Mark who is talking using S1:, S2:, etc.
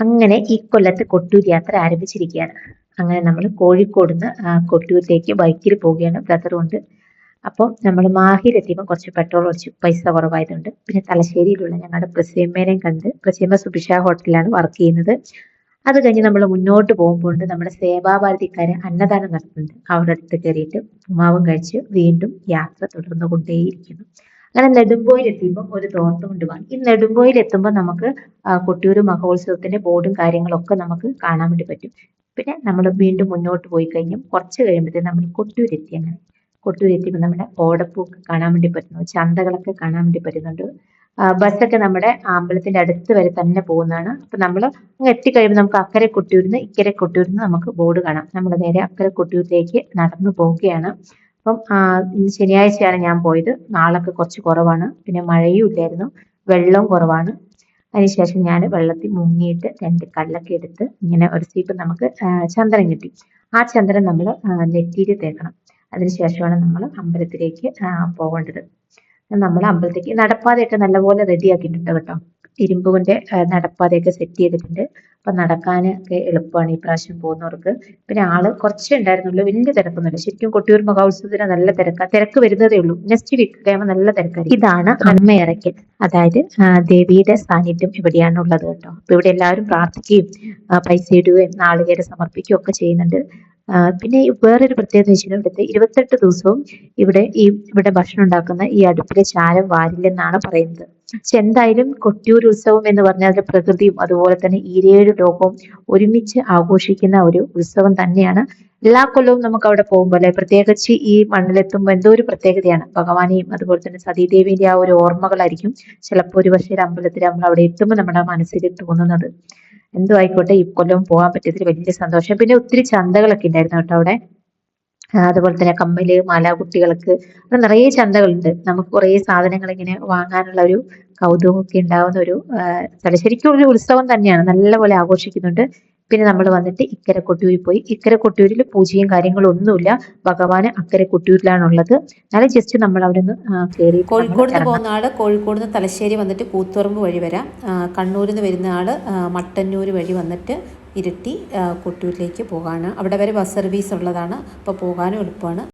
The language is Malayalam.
S1: അങ്ങനെ ഈ കൊല്ലത്ത് കൊട്ടൂർ യാത്ര ആരംഭിച്ചിരിക്കുകയാണ്. അങ്ങനെ നമ്മൾ കോഴിക്കോട് നിന്ന് കൊട്ടൂരിലേക്ക് ബൈക്കിൽ പോവുകയാണ് ബ്രദർ കൊണ്ട്. അപ്പോൾ നമ്മൾ മാഹിയിലെത്തിയപ്പോൾ കുറച്ച് പെട്രോൾ കുറച്ച് പൈസ കുറവായതുകൊണ്ട്. പിന്നെ തലശ്ശേരിയിലുള്ള ഞങ്ങളുടെ പ്രസീമേനെയും കണ്ട് പ്രസീമ സുഭിഷ ഹോട്ടലിലാണ് വർക്ക് ചെയ്യുന്നത്. അത് കഴിഞ്ഞ് നമ്മൾ മുന്നോട്ട് പോകുമ്പോൾ നമ്മുടെ സേവാഭാരതിക്കാരെ അന്നദാനം നടത്തുന്നുണ്ട്. അവരുടെ അടുത്ത് കയറിയിട്ട് ഉമാവും കഴിച്ച് വീണ്ടും യാത്ര തുടർന്നു കൊണ്ടേയിരിക്കുന്നു. അങ്ങനെ നെടുമ്പോയിൽ എത്തിയപ്പോൾ ഒരു തോട്ടം കൊണ്ട് വാങ്ങി ഈ നെടുമ്പോയിൽ എത്തുമ്പോൾ നമുക്ക് കൊട്ടിയൂർ മഹോത്സവത്തിന്റെ ബോർഡും കാര്യങ്ങളൊക്കെ നമുക്ക് കാണാൻ വേണ്ടി പറ്റും. പിന്നെ നമ്മൾ വീണ്ടും മുന്നോട്ട് പോയി കഴിഞ്ഞും കുറച്ച് കഴിയുമ്പോഴത്തേക്കും നമ്മൾ കൊട്ടിയൂരെത്തി അങ്ങനെ കൊട്ടിയൂരെത്തിയപ്പോൾ നമ്മുടെ ഓടപ്പൂക്ക് കാണാൻ വേണ്ടി പറ്റുന്നു. ചന്തകളൊക്കെ കാണാൻ വേണ്ടി പറ്റുന്നുണ്ട്. ബസ്സൊക്കെ നമ്മുടെ അമ്പലത്തിന്റെ അടുത്ത് വരെ തന്നെ പോകുന്നതാണ്. അപ്പൊ നമ്മൾ അങ്ങ് എത്തിക്കഴിയുമ്പോൾ നമുക്ക് അക്കരെ കൊട്ടിയൂരിന്ന് ഇക്കരെ കൊട്ടിയൂരിന്ന് നമുക്ക് ബോർഡ് കാണാം. നമ്മൾ നേരെ അക്കരെ കൊട്ടിയൂരിലേക്ക് നടന്നു പോവുകയാണ്. അപ്പം ശനിയാഴ്ചയാണ് ഞാൻ പോയത്. നാളൊക്കെ കുറച്ച് കുറവാണ്. പിന്നെ മഴയും ഇല്ലായിരുന്നു. വെള്ളവും കുറവാണ്. അതിനുശേഷം ഞാൻ വെള്ളത്തിൽ മുങ്ങിയിട്ട് രണ്ട് കല്ലൊക്കെ എടുത്ത് ഇങ്ങനെ ഒരു സീപ്പ് നമുക്ക് ചന്ദ്രൻ കിട്ടി. ആ ചന്ദ്രൻ നമ്മൾ നെറ്റിയിൽ തേക്കണം. അതിനുശേഷമാണ് നമ്മൾ അമ്പലത്തിലേക്ക് പോകേണ്ടത്. നമ്മൾ അമ്പലത്തേക്ക് നടപ്പാതയൊക്കെ നല്ലപോലെ റെഡിയാക്കിയിട്ടുണ്ട് കേട്ടോ. ഇരുമ്പ് കൊണ്ട് നടപ്പാതയൊക്കെ സെറ്റ് ചെയ്തിട്ടുണ്ട്. അപ്പൊ നടക്കാനൊക്കെ എളുപ്പമാണ് ഈ പ്രാവശ്യം പോകുന്നവർക്ക്. പിന്നെ ആൾ കുറച്ചേ ഉണ്ടായിരുന്നുള്ളൂ വലിയ തിരക്കൊന്നുമില്ല. ശരിക്കും കൊട്ടിയൂർ മഹോത്സവത്തിന് നല്ല തിരക്കാ. തിരക്ക് വരുന്നതേ ഉള്ളൂ. നെക്സ്റ്റ് വീക്ക് കഴിയുമ്പോൾ നല്ല തിരക്കായിരിക്കും. ഇതാണ് അമ്മയിറക്കൽ അതായത് ദേവിയുടെ സാന്നിധ്യം ഇവിടെയാണ് ഉള്ളത് കേട്ടോ. അപ്പൊ ഇവിടെ എല്ലാവരും പ്രാർത്ഥിക്കുകയും പൈസ ഇടുകയും നാളികേരം സമർപ്പിക്കുകയും ഒക്കെ ചെയ്യുന്നുണ്ട്. പിന്നെ വേറൊരു പ്രത്യേകത വെച്ചാൽ ഇവിടുത്തെ ഇരുപത്തെട്ട് ദിവസവും ഇവിടെ ഈ ഇവിടെ ഭക്ഷണം ഉണ്ടാക്കുന്ന ഈ അടുപ്പിലെ ചാരം വാരില്ലെന്നാണ് പറയുന്നത്. പക്ഷെ എന്തായാലും കൊട്ടിയൂർ ഉത്സവം എന്ന് പറഞ്ഞാൽ പ്രകൃതിയും അതുപോലെ തന്നെ ഈരേഴ് ലോകവും ഒരുമിച്ച് ആഘോഷിക്കുന്ന ഒരു ഉത്സവം തന്നെയാണ്. എല്ലാ കൊല്ലവും നമുക്ക് അവിടെ പോകുമ്പോൾ അല്ലെ? പ്രത്യേകിച്ച് ഈ മണ്ണിലെത്തുമ്പോൾ എന്തോ ഒരു പ്രത്യേകതയാണ്. ഭഗവാനെയും അതുപോലെ തന്നെ സതീദേവിന്റെ ആ ഒരു ഓർമ്മകളായിരിക്കും. ചിലപ്പോൾ ഒരു പക്ഷേ അമ്പലത്തിൽ നമ്മൾ അവിടെ എത്തുമ്പോൾ നമ്മുടെ മനസ്സിൽ തോന്നുന്നത്. എന്തോ ആയിക്കോട്ടെ ഈ കൊല്ലം പോകാൻ പറ്റിയതിൽ വലിയ സന്തോഷം. പിന്നെ ഒത്തിരി ചന്തകളൊക്കെ ഉണ്ടായിരുന്നു കേട്ടോ അവിടെ. അതുപോലെ തന്നെ കമ്മൽ മാല കുട്ടികൾക്ക് അവിടെ നിറയെ ചന്തകളുണ്ട്. നമുക്ക് കുറേ സാധനങ്ങൾ ഇങ്ങനെ വാങ്ങാനുള്ള ഒരു കൗതുകമൊക്കെ ഉണ്ടാവുന്ന ഒരു ശരിക്കും ഒരു ഉത്സവം തന്നെയാണ്. നല്ലപോലെ ആഘോഷിക്കുന്നുണ്ട്. പിന്നെ നമ്മൾ വന്നിട്ട് ഇക്കര കൊട്ടിയൂരിൽ പോയി. ഇക്കര കൊട്ടിയൂരിൽ പൂജയും കാര്യങ്ങളും ഒന്നുമില്ല ഭഗവാന് അക്കരെ കൊട്ടിയൂരിലാണുള്ളത് എന്നാലും ജസ്റ്റ് നമ്മൾ അവിടെ നിന്ന് കയറി
S2: കോഴിക്കോട് പോകുന്ന ആൾ കോഴിക്കോട് നിന്ന് തലശ്ശേരി വന്നിട്ട് കൂത്തുറമ്പ് വഴി വരാം. കണ്ണൂരിൽ നിന്ന് വരുന്ന ആൾ മട്ടന്നൂര് വഴി വന്നിട്ട് ഇരിട്ടി കൊട്ടിയൂരിലേക്ക് പോകാനാണ്. അവിടെ വരെ ബസ് സർവീസ് ഉള്ളതാണ്. അപ്പോൾ പോകാനും എളുപ്പമാണ്.